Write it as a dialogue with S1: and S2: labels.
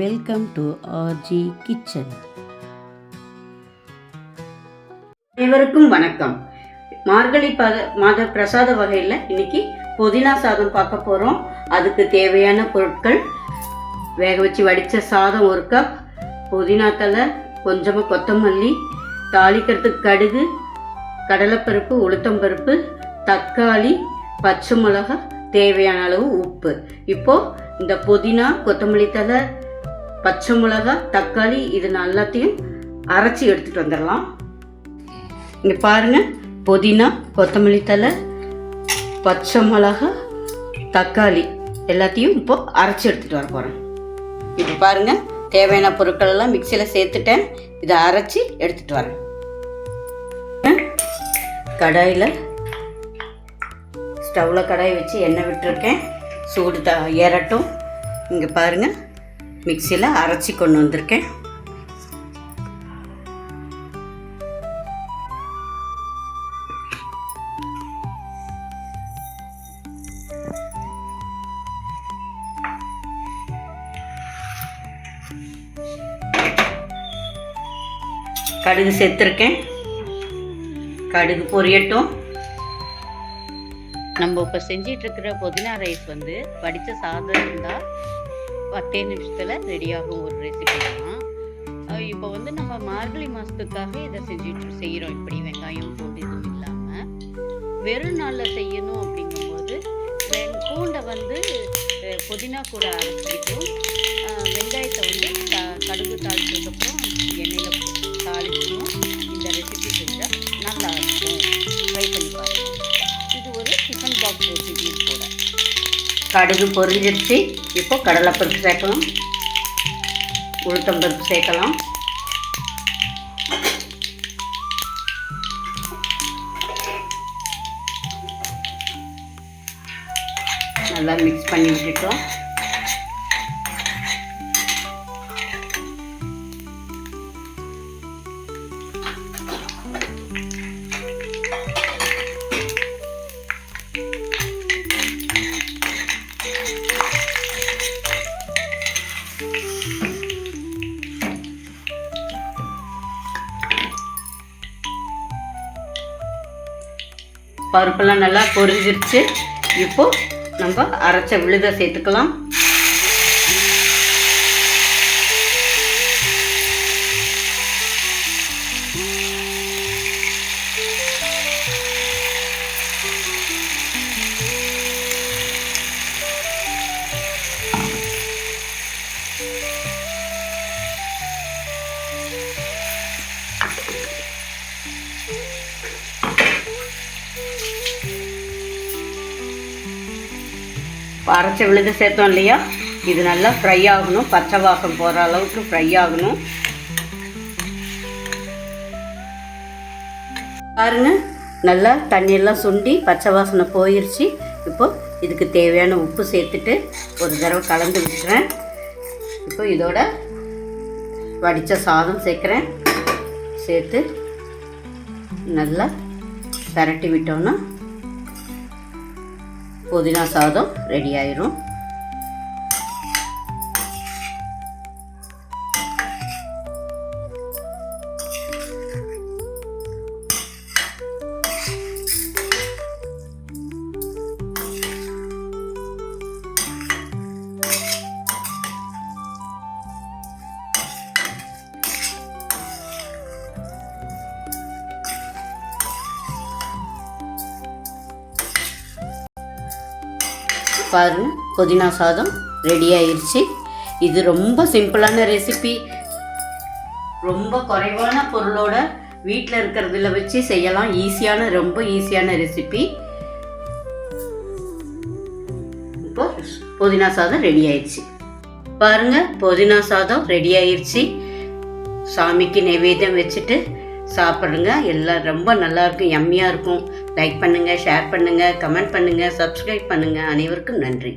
S1: Welcome to RJ kitchen
S2: அனைவருக்கும் வணக்கம். மார்கழி பத மாத பிரசாத வகையில் இன்னைக்கு புதினா சாதம் பார்க்க போகிறோம் அதுக்கு தேவையான பொருட்கள் வேக வச்சு வடித்த சாதம் ஒரு கப் புதினா தலை கொஞ்சமாக கொத்தமல்லி தாளிக்கிறதுக்கு கடுகு கடலைப்பருப்பு உளுத்தம்பருப்பு தக்காளி பச்சை மிளகா தேவையான அளவு உப்பு. இப்போ இந்த புதினா கொத்தமல்லி தலை பச்சை மிளகா தக்காளி இது எல்லாத்தையும் அரைச்சி எடுத்துகிட்டு வந்துடலாம். இங்கே பாருங்கள் புதினா கொத்தமல்லி தலை பச்சை மிளகா தக்காளி எல்லாத்தையும் இப்போ அரைச்சி எடுத்துகிட்டு வர போகிறேன் இப்போ பாருங்கள் தேவையான பொருட்கள் எல்லாம் மிக்சியில் சேர்த்துட்டேன். இதை அரைச்சி எடுத்துகிட்டு வரேன். கடாயில் ஸ்டவ்வில் கடாய் வச்சு எண்ணெய் விட்டுருக்கேன். சூடு த ஏறட்டும். இங்கே பாருங்கள் மிக்சியில் அரைச்சி கொண்டு வந்திருக்கேன். கடுகு சேர்த்துருக்கேன். கடுகு பொரியட்டும்.
S1: நம்ம இப்போ செஞ்சிட்ருக்கிற புதினா ரைஸ் வந்து வடித்த சாதம் இருந்தால் பத்தே நிமிஷத்தில் ரெடியாகும் ஒரு ரெசிபி தான். இப்போ வந்து நம்ம மார்கழி மாதத்துக்காக இதை செஞ்சுட்டு செய்கிறோம் இப்படி வெங்காயம் பூண்டு எதுவும் இல்லாமல் வெறும் நாளில் செய்யணும் அப்படிங்கும்போது பூண்டை வந்து புதினா கூட அரைச்சிக்கிட்டும் வெங்காயத்தை வந்து த கடுகு தாளிச்சதுக்கப்புறம் எண்ணெயில் தாளிச்சும் இந்த ரெசிபி செஞ்சால் நல்லா இருக்கும். ட்ரை பண்ணி பாருங்கள் இது ஒரு டிஃபன் பாக்ஸ் ரெசிபி கூட.
S2: கடுகு பொரிஞ்சிருச்சு. இப்போ கடலைப்பருப்பு சேர்க்கலாம். உளுத்தம்பருப்பு சேர்க்கலாம். நல்லா மிக்ஸ் பண்ணி விட்டுட்டோம் பருப்பெல்லாம் நல்லா பொரிஞ்சிருச்சு. இப்போ நம்ம அரைச்ச விழுத சேர்த்துக்கலாம். அரைச்ச விழுது சேர்த்தோம் இல்லையா? இது நல்லா ஃப்ரை ஆகணும். பச்சை வாசம் போகிற அளவுக்கு ஃப்ரை ஆகணும். பாருங்க நல்லா தண்ணியெல்லாம் சுண்டி பச்சை வாசனை போயிடுச்சு இப்போ இதுக்கு தேவையான உப்பு சேர்த்துட்டு ஒரு தடவை கலந்து விட்டுறேன். இப்போ இதோட வடித்த சாதம் சேர்க்குறேன். சேர்த்து நல்லா பரட்டி விட்டோன்னா புதினா சாதம் ரெடி ஆயிரும். பாருங்க புதினா சாதம் ரெடி ஆயிருச்சு. இது ரொம்ப சிம்பிளான ரெசிபி ரொம்ப குறைவான பொருளோட வீட்டில் இருக்கிறதுல வச்சு செய்யலாம். ஈஸியான ரொம்ப ஈஸியான ரெசிபி இப்போ புதினா சாதம் ரெடி ஆயிடுச்சு பாருங்க புதினா சாதம் ரெடி ஆயிடுச்சு சாமிக்கு நைவேத்தியம் வச்சுட்டு சாப்பிடுங்க. எல்லாம் ரொம்ப நல்லாயிருக்கும் எம்மியாக இருக்கும். லைக் பண்ணுங்கள் ஷேர் பண்ணுங்கள் கமெண்ட் பண்ணுங்கள் சப்ஸ்கிரைப் பண்ணுங்கள் அனைவருக்கும் நன்றி.